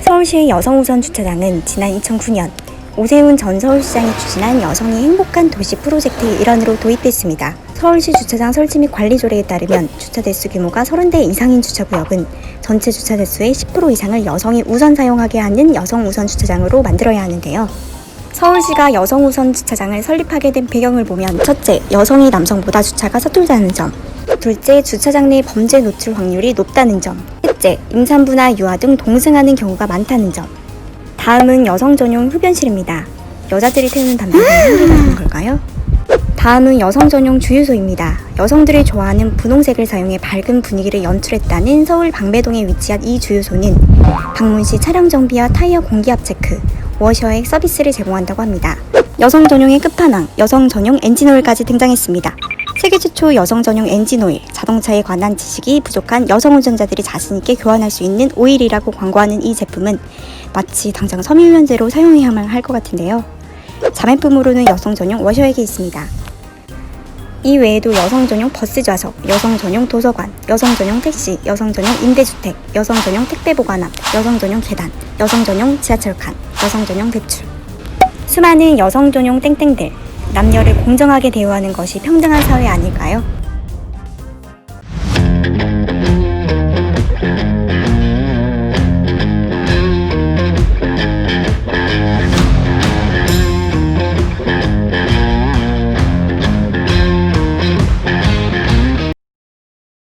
서울시의 여성우선 주차장은 지난 2009년 오세훈 전 서울시장이 추진한 여성이 행복한 도시 프로젝트의 일환으로 도입됐습니다. 서울시 주차장 설치 및 관리 조례에 따르면 주차 대수 규모가 30대 이상인 주차 구역은 전체 주차 대수의 10% 이상을 여성이 우선 사용하게 하는 여성 우선 주차장으로 만들어야 하는데요. 서울시가 여성 우선 주차장을 설립하게 된 배경을 보면 첫째, 여성이 남성보다 주차가 서툴다는 점. 둘째, 주차장 내 범죄 노출 확률이 높다는 점. 셋째, 임산부나 유아 등 동승하는 경우가 많다는 점. 다음은 여성 전용 흡연실입니다. 여자들이 태우는 담배가 한계가 걸까요? 다음은 여성 전용 주유소입니다. 여성들이 좋아하는 분홍색을 사용해 밝은 분위기를 연출했다는 서울 방배동에 위치한 이 주유소는 방문 시 차량 정비와 타이어 공기압 체크, 워셔액 서비스를 제공한다고 합니다. 여성 전용의 끝판왕, 여성 전용 엔진오일까지 등장했습니다. 세계 최초 여성 전용 엔진 오일, 자동차에 관한 지식이 부족한 여성 운전자들이 자신있게 교환할 수 있는 오일이라고 광고하는 이 제품은 마치 당장 섬유유연제로 사용해야만 할 것 같은데요. 자매품으로는 여성 전용 워셔액이 있습니다. 이 외에도 여성 전용 버스 좌석, 여성 전용 도서관, 여성 전용 택시, 여성 전용 임대주택, 여성 전용 택배 보관함, 여성 전용 계단, 여성 전용 지하철 칸, 여성 전용 대출. 수많은 여성 전용 땡땡들. 남녀를 공정하게 대우하는 것이 평등한 사회 아닐까요?